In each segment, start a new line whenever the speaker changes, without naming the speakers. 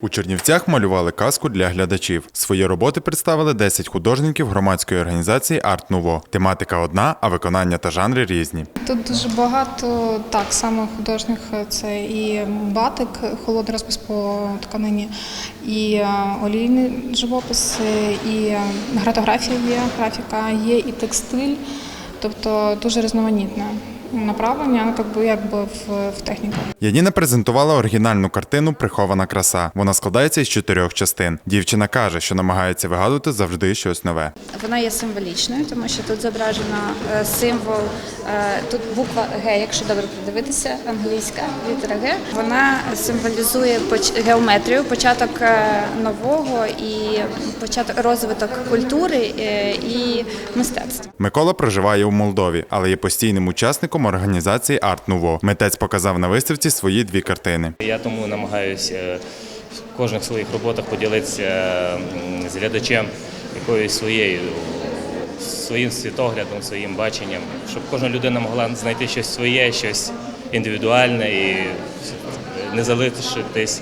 У Чернівцях малювали казку для глядачів. Свої роботи представили 10 художників громадської організації Арт Нуво. Тематика одна, а виконання та жанри різні.
Тут дуже багато так саме художніх це і батик, холодний розпис по тканині, і е, олійний живопис, е, і е, гратографія є, графіка, є і текстиль, тобто дуже різноманітне направлення, ну, якби, якби в, в техніку.
Яніна презентувала оригінальну картину Прихована краса. Вона складається із чотирьох частин. Дівчина каже, що намагається вигадувати завжди щось нове.
Вона є символічною, тому що тут зображено е, символ, е, тут буква Г, якщо добре подивитися, англійська літера Г. Вона символізує геометрію, початок е, нового і початок розвиток культури і мистецтва.
Микола проживає у Молдові, але є постійним учасником організації Арт Нуво. Митець показав на виставці свої дві картини.
Я тому намагаюся в кожних своїх роботах поділитися з глядачем якоюсь своєю своїм світоглядом, своїм баченням, щоб кожна людина могла знайти щось своє, щось індивідуальне і не залишитись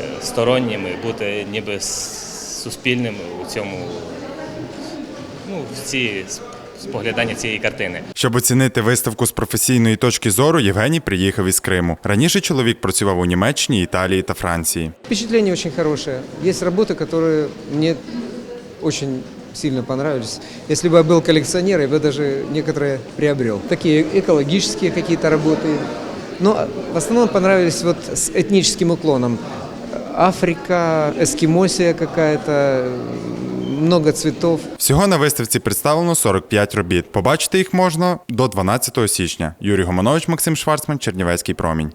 е, сторонніми, бути ніби с- суспільними у цьому ну, в цій спогляданні цієї картини.
Щоб оцінити виставку з професійної точки зору, Євгеній приїхав із Криму. Раніше чоловік працював у Німеччині, Італії та Франції.
Впечатление очень хорошее. Есть работы, которые мне очень сильно понравились. Если бы я был коллекционер, я бы даже некоторые приобрел. Такие экологические какие-то работы. Но в основном понравились вот с этническим уклоном. Африка, ескімосія какая-то, много цветов.
Всього на виставці представлено 45 робіт. Побачити їх можна до 12 січня. Юрій Гомонович, Максим Шварцман, Чернівецький промінь.